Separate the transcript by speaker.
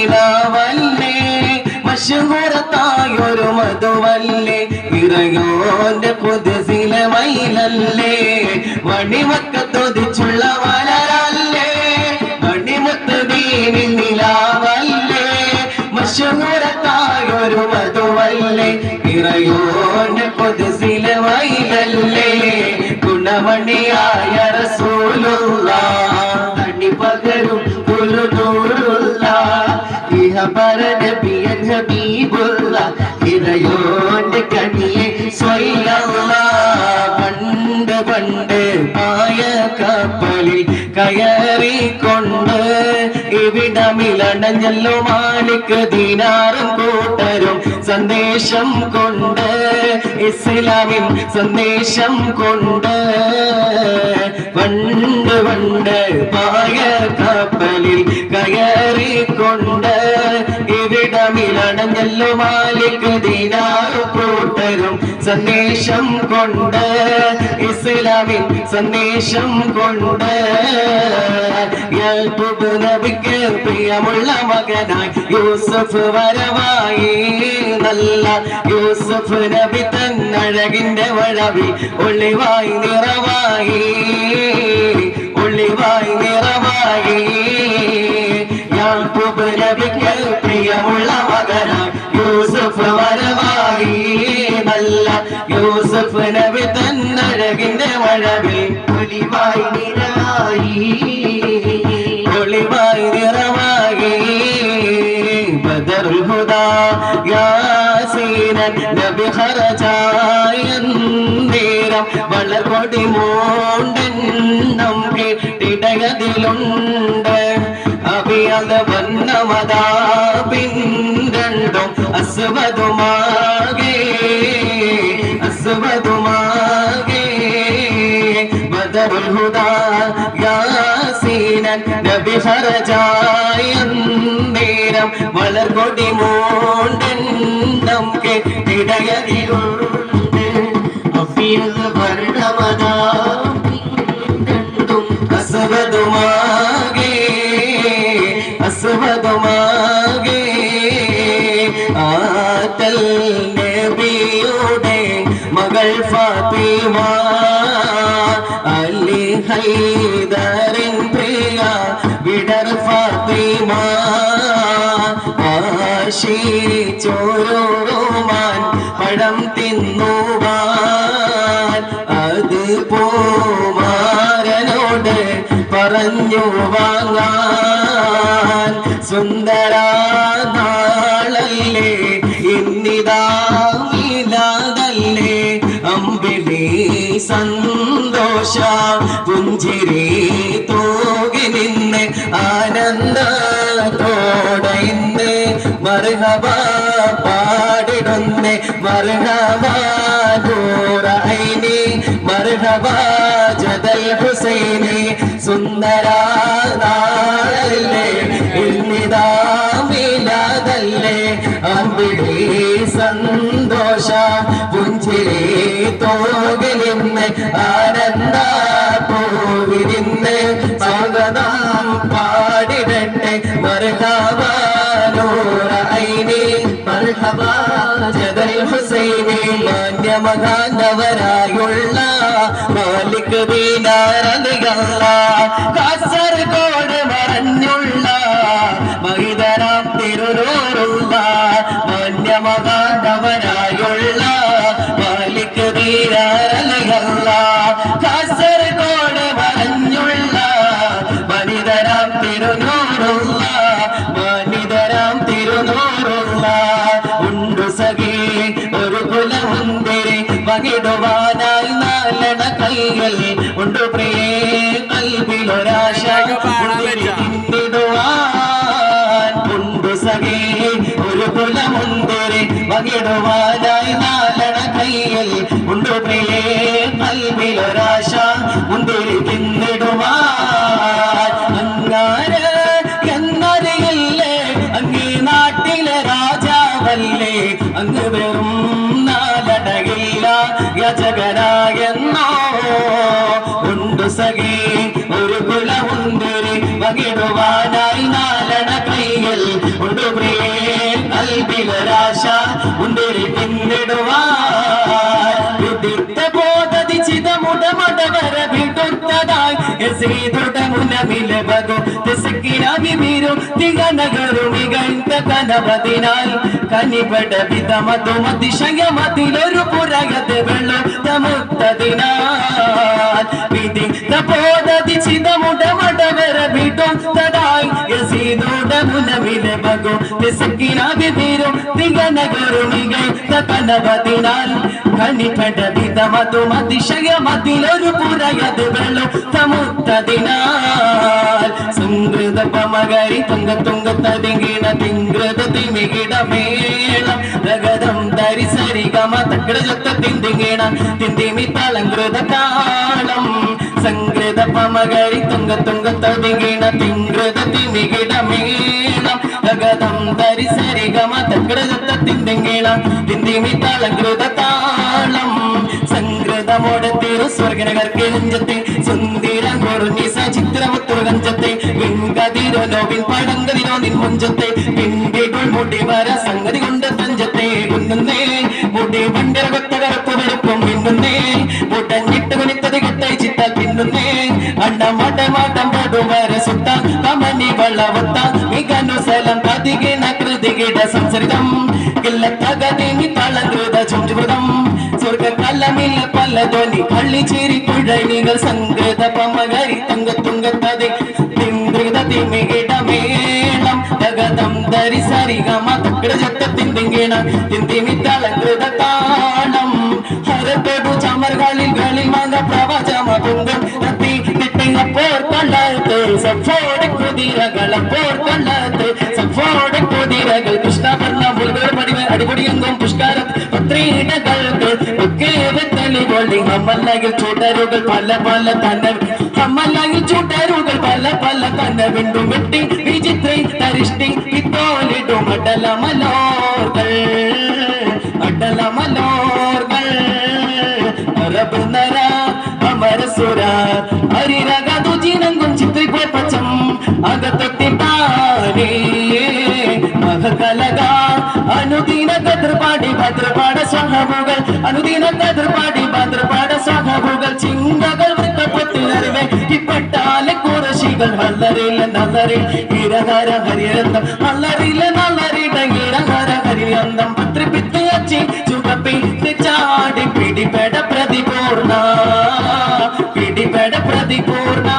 Speaker 1: നിലാവല്ലേ? മഷഹൂറത്തായൊരു മധുവല്ലേ? ഇറയോന്റെ പുതുസിലെ മയിലല്ലേ? മണിമക്കത്തൊതിച്ചുള്ള വലരല്ലേ മണിമുത്തദീനിൽ നിലാവല്ലേ? മഷഹൂറത്തായൊരു മധുവല്ലേ? ഇറയോന്റെ പണ്ട് പണ്ട് പായ കപ്പലിൽ കയറിക്കൊണ്ട് ഇവിടമിലടഞ്ഞല്ലോ മാലിക് ദീനാറും കൂട്ടരും സന്ദേശം കൊണ്ട് ഇസ്ലാമിൻ സന്ദേശം കൊണ്ട് പണ്ട് പണ്ട് പായ കപ്പലിൽ കയറിക്കൊണ്ട് ഇവിടമിലടഞ്ഞല്ലോ മാലിക് ദീനാറും കൂട്ടരും സന്ദേശം കൊണ്ട് ഇസ്ലാമിൻ സന്ദേശം കൊണ്ട് നബിക്ക് പ്രിയമുള്ള മകനായി യൂസഫ് വരവായി. നല്ല യൂസഫ് നബി തന്നഴകിന്റെ വഴവി ഒളിവായി നിറവായി. ഒളിവായി നിറവായി. യാക്കൂബ് നബിക്ക് പ്രിയമുള്ള മകനായി നല്ല യൂസഫ് നബി തന്നഴകിന്റെ വഴവിൽ ഒളിവായി നിറവായി. ഒളിവായി നിറവായി. ബദറുൽ ഹുദാ യാസീനൻ നബി ഖറജായ നേരം വളർകൊടി മൂണ്ടെണ്ണം കേട്ടിടയതിലുണ്ട് അഭിയത വന്നമതാ പിന്തണ്ടും അസ്വതുമാകെ ബദറുൽ ഹുദാ യാസീനൻ നബി ഖറജായ നേരം വളർകൊടി മൂണ്ടെണ്ണം കേട്ടിടയതിലുണ്ട് അഭിയത വർണമതാ പിന്തണ്ടും അസ്വതുമാകെ അസ്വതുമാകെ ആറ്റൽ ഹൈദറിൻ പ്രിയ വിടർ ഫാത്തിമ. ആശിച്ചോരോമാൻ പഴം തിന്നുവാൻ അത് പൂമാരനോട് പറഞ്ഞു വാങ്ങാൻ. സുന്ദര സന്തോഷ പുഞ്ചിരി തോകി നിന്ന് ആനന്ദത്തോടെ ഇന്ന് മർഹബ പാടിടുന്നേ. മർഹബ നൂറൈനി മർഹബ ജദൽ ഹുസൈനി. സുന്ദര നാളല്ലേ ഇന്നിതാ മിലാദല്ലേ. അമ്പിളി സന്തോഷ പുഞ്ചിരി തോകിലിന്ന് പാടിടട്ടെ മർഹബ നൂറൈനി മർഹബ ജദൽ ഹുസൈനി മാന്യമകാന്തവരായുള്ള മാലിക് ദീനാരലികള കാസർഗോഡ് കൈകൾ ഉണ്ട് പ്രിയേ കൽവിലൊരാശ തിന്നിടുവാൻ. ഉണ്ട് സഖേ ഒരു കുലമുണ്ടൊരു പകിടുവാനായി നാലണ കൈകൾ ഉണ്ട് പ്രിയേ കൽവിലൊരാശ ఉండేరి పిండెడువా ಬೋಧದಿ ಚಿದಮುಡ ಮಡವರ ಬಿಡುತ್ತದಾಯ್ ಎಸರಿ ದೊಡ್ಡಮುನ ಬಿಲಬದು ತೆಸಕ್ಕಿರಾಗಿ ನೀರು ತಿಗನಗರು ನಿಗಂತ ಕನಬದಿನಾಯ್ ಕನಿಬಡ ಬಿದ ಮತ್ತು ಮತಿ ಶಯ ಮತಿಲರು ಪುರಗತೆ ಬೆಳ್ಳು ತಮುತ್ತ ದಿನ ವಿಧಿ ಬೋಧದಿ ಚಿದಮುಡ ಮಡವರ ಬಿಡುತ್ತದಾಯ್ മുനമിലെ ബഗു തെസക്കിനാകി വീരും തികനകരു മികഴ്ത്ത കനവതിനാൽ കനിപട വിധമതു അതിശയമതിലൊരു പുറകത് വെള്ളുത്തമുത്തതിനാൽ സംഗൃത പമകരി തുങ്ക തുങ്ക തതിങ്കിണ തിങ്കൃത തിമികിട മേളം. രഗതം ധരി സരി ഗമ തക്കട ജൊത്ത തിന്തിങ്ങിണ തിന്തിമി തളങ്കൃത താളം സംഗൃത പമകരി തുങ്ക തുങ്ക തതിങ്കിണ തിങ്കൃത തിമികിട തിന്തിങ്ങിണ തിന്തിമി തളങ്കൃത സ്വർഗനകർക്ക് നെഞ്ചത്തെ സുന്ദരം കുറഞ്ഞി സചിത്രമുത്തുറ കഞ്ചത്തെ വിൺകതിരോ പടങ്കതിരോ നിൻ മുഞ്ചത്തെ പിൻപികൾ മുടി വര സംഗതി കൊണ്ട് തഞ്ചത്തെ. കുന്നുന്നേ മുടി പണ്ടര കൊത്ത കറുപ്പ് വെളുപ്പും പിന്നുന്നേ. മുടഞ്ഞിട്ട് കുനിത്തത് കെട്ടായി ചിത്ത പിന്നുന്നേ അണ്ണമാട്ടമാട്ടം പടുവര സുത്ത കമനി വളവത്ത കതികിണ കൃതികിട గిల్ల సంసర్గం గిల్ల తగదిని తళంగుద చుంజుదం சொர்க்க கல்லமில்ல பல்லதோனி பள்ளி சீரி புழை நீங்கள் சங்கத பமகரி தங்க துங்கத்ததை. தின்றுத திமிகிட மேளம் தகதம் தரி சரிகமா தக்கட சத்த திந்திங்கின திந்திமி தளங்குத தாளம். ஹரத்தோடு சமர்களில் களிமங்க பிரபஞ்சம குந்தம் സഫോട് കുതിരകളപ്പോർ കള്ളത്ത് സഫോട് കുതിരകൾ. കൃഷ്ണവർണ മുൾകൾ പടിവ് അടിപൊടിയെങ്കും പുഷ്കാരം. പത്രീടകൾക്ക് ഒക്കെ തെളിവൊളി. അമ്മല്ലെങ്കിൽ ചൂട്ടരുകൾ പല പല തന്നെ അമ്മല്ലെങ്കിൽ ചൂട്ടരുകൾ പല പല തന്നെ വീണ്ടും വെട്ടി അകത്തൊട്ടിട്ടാനേ മഹകലക അനുദിന കതിർപാടി ഭദ്രപാട സ്വഹമുകൾ അനുദിന കതൃപാടി ഭദ്രപാട സ്വഹമുകൾ ചിന്തകൾ വൃത്തപ്പത്തിനറിവെ ഇപ്പെട്ടാലെ കുറശികൾ വല്ലറില്ല നല്ലറിൽ. ഇരഹര ഹരിയന്തം നല്ലറില്ല നല്ലറിട ഇരഹര ഹരിയന്തം പത്രിപ്പിത്ത് അച്ചി ചുവപ്പി ചാടി പിടിപെട പ്രതിപൂർണ. പിടിപെട പ്രതിപൂർണ.